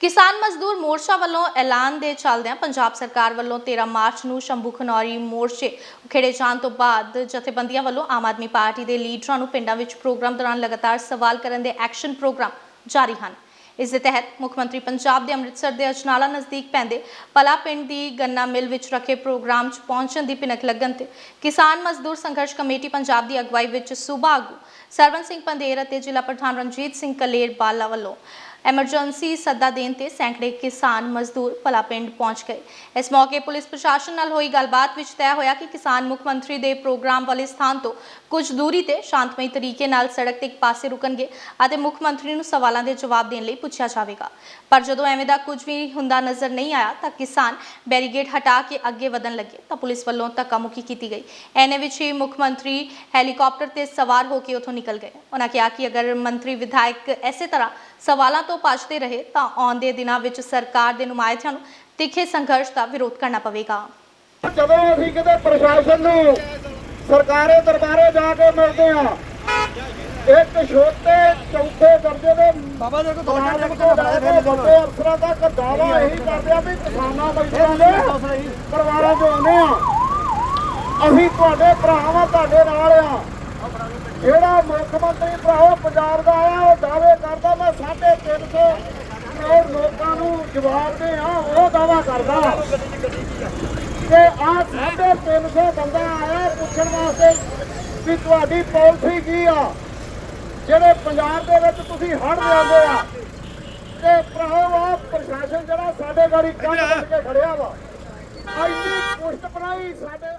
ਕਿਸਾਨ ਮਜ਼ਦੂਰ ਮੋਰਚਾ ਵੱਲੋਂ ਐਲਾਨ ਦੇ ਚੱਲਦਿਆਂ ਪੰਜਾਬ ਸਰਕਾਰ ਵੱਲੋਂ 13 ਮਾਰਚ ਨੂੰ ਸ਼ੰਭੂ ਖਨੌਰੀ ਮੋਰਚੇ ਖੇੜੇ ਜਾਣ ਤੋਂ ਬਾਅਦ ਜਥੇਬੰਦੀਆਂ ਵੱਲੋਂ ਆਮ ਆਦਮੀ ਪਾਰਟੀ ਦੇ ਲੀਡਰਾਂ ਨੂੰ ਪਿੰਡਾਂ ਵਿੱਚ ਪ੍ਰੋਗਰਾਮ ਦੌਰਾਨ ਲਗਾਤਾਰ ਸਵਾਲ ਕਰਨ ਦੇ ਐਕਸ਼ਨ ਪ੍ਰੋਗਰਾਮ ਜਾਰੀ ਹਨ। ਇਸ ਦੇ ਤਹਿਤ ਮੁੱਖ ਮੰਤਰੀ ਪੰਜਾਬ ਦੇ ਅੰਮ੍ਰਿਤਸਰ ਦੇ ਅਜਨਾਲਾ ਨਜ਼ਦੀਕ ਪੈਂਦੇ ਪਲਾ ਪਿੰਡ ਦੀ ਗੰਨਾ ਮਿਲ ਵਿੱਚ ਰੱਖੇ ਪ੍ਰੋਗਰਾਮ 'ਚ ਪਹੁੰਚਣ ਦੀ ਭਿਣਕ ਲੱਗਣ ਤੇ ਕਿਸਾਨ ਮਜ਼ਦੂਰ ਸੰਘਰਸ਼ ਕਮੇਟੀ ਪੰਜਾਬ ਦੀ ਅਗਵਾਈ ਵਿੱਚ ਸੂਬਾ ਆਗੂ ਸਰਵਨ ਸਿੰਘ ਪੰਦੇਰ ਅਤੇ ਜ਼ਿਲ੍ਹਾ ਪ੍ਰਧਾਨ ਰਣਜੀਤ ਸਿੰਘ ਕਲੇਰ ਬਾਲਾ ਵੱਲੋਂ ਐਮਰਜੈਂਸੀ ਸੱਦਾ ਦੇਣ ਤੇ ਸੈਂਕੜੇ ਕਿਸਾਨ ਮਜ਼ਦੂਰ ਭਲਾ ਪਿੰਡ ਪਹੁੰਚ ਗਏ। ਇਸ ਮੌਕੇ ਪੁਲਿਸ ਪ੍ਰਸ਼ਾਸਨ ਨਾਲ ਹੋਈ ਗੱਲਬਾਤ ਵਿੱਚ ਤੈਅ ਹੋਇਆ ਕਿ ਕਿਸਾਨ ਮੁੱਖ ਮੰਤਰੀ ਦੇ ਪ੍ਰੋਗਰਾਮ ਵਾਲੇ ਸਥਾਨ ਤੋਂ ਕੁਝ ਦੂਰੀ ਤੇ ਸ਼ਾਂਤਮਈ ਤਰੀਕੇ ਨਾਲ ਸੜਕ ਤੇ ਇੱਕ ਪਾਸੇ ਰੁਕਣਗੇ ਅਤੇ ਮੁੱਖ ਮੰਤਰੀ ਨੂੰ ਸਵਾਲਾਂ ਦੇ ਜਵਾਬ ਦੇਣ ਲਈ ਪੁੱਛਿਆ ਜਾਵੇਗਾ। ਪਰ ਜਦੋਂ ਐਵੇਂ ਦਾ ਕੁਝ ਵੀ ਹੁੰਦਾ ਨਜ਼ਰ ਨਹੀਂ ਆਇਆ ਤਾਂ ਕਿਸਾਨ ਬੈਰੀਗੇਡ ਹਟਾ ਕੇ ਅੱਗੇ ਵਧਣ ਲੱਗੇ ਤਾਂ ਪੁਲਿਸ ਵੱਲੋਂ ਧੱਕਾਮੁੱਕੀ ਕੀਤੀ ਗਈ। ਐਨੇ ਵਿੱਚ ਹੀ ਮੁੱਖ ਮੰਤਰੀ ਹੈਲੀਕਾਪਟਰ ਤੇ ਸਵਾਰ ਹੋ ਕੇ ਉੱਥੋਂ ਨਿਕਲ ਗਏ। ਉਹਨਾਂ ਕਿਹਾ ਕਿ ਅਗਰ ਮੰਤਰੀ ਵਿਧਾਇਕ ਐਸੇ ਤਰ੍ਹਾਂ ਸਵਾਲਾਂ ਤੋਂ ਭੱਜਦੇ ਰਹੇ ਤਾਂ ਆਉਂਦੇ ਦਿਨਾਂ ਵਿੱਚ ਸਰਕਾਰ ਦੇ ਨੁਮਾਇੰਦਿਆਂ ਨੂੰ ਤਿੱਖੇ ਸੰਘਰਸ਼ ਦਾ ਵਿਰੋਧ ਕਰਨਾ ਪਵੇਗਾ। ਜਦੋਂ ਅਸੀਂ ਕਿਤੇ ਪ੍ਰਸ਼ਾਸਨ ਨੂੰ ਸਰਕਾਰੇ ਦਰਬਾਰੇ ਜਾ ਕੇ ਮਿਲਦੇ ਆ ਇੱਕ ਛੋਟੇ ਚੌਥੇ ਦਰਜੇ ਦੇ ਬਾਬਾ ਜੀ ਕੋ ਦੋ ਚਾਰ ਤੋਂ ਲੈ ਕੇ ਵੱਡੇ ਅਫਸਰਾਂ ਤੱਕ ਦਾਵਾ ਇਹੀ ਕਰਦੇ ਆ ਵੀ ਕਿਸਾਨਾਂ ਮਜ਼ਦੂਰਾਂ ਦੇ ਪਰਿਵਾਰਾਂ ਚੋਂ ਆਉਂਦੇ ਆ ਅਸੀਂ ਤੁਹਾਡੇ ਭਰਾਵਾਂ ਤੁਹਾਡੇ ਨਾਲ ਆ ਜਿਹੜਾ ਮੁੱਖ ਮੰਤਰੀ ਭਰਾਓ ਪੰਜਾਬ ਦਾ ਆ ਉਹ ਦਾਅਵੇ ਕਰਦਾ ਮੈਂ 350 ਕਰੋੜ ਲੋਕਾਂ ਨੂੰ ਜਵਾਬ ਦੇ ਆ ਉਹ ਦਾਵਾ ਕਰਦਾ। ਕਿ ਆ 350 ਬੰਦਾ ਆਇਆ ਪੁੱਛਣ ਵਾਸਤੇ ਵੀ ਤੁਹਾਡੀ ਪਾਲਿਸੀ ਕੀ ਆ? ਜਿਹੜੇ ਪੰਜਾਬ ਦੇ ਵਿੱਚ ਤੁਸੀਂ ਹੜ ਲਿਆਉਂਦੇ ਆ। ਤੇ ਭਰਾਓ ਪ੍ਰਸ਼ਾਸਨ ਜਿਹੜਾ ਸਾਡੇ ਗਾੜੀ ਕੰਮ ਕਰਕੇ ਖੜਿਆ ਵਾ। ਇੰਨੀ ਪੁਸ਼ਤ ਬਣਾਈ ਸਾਡੇ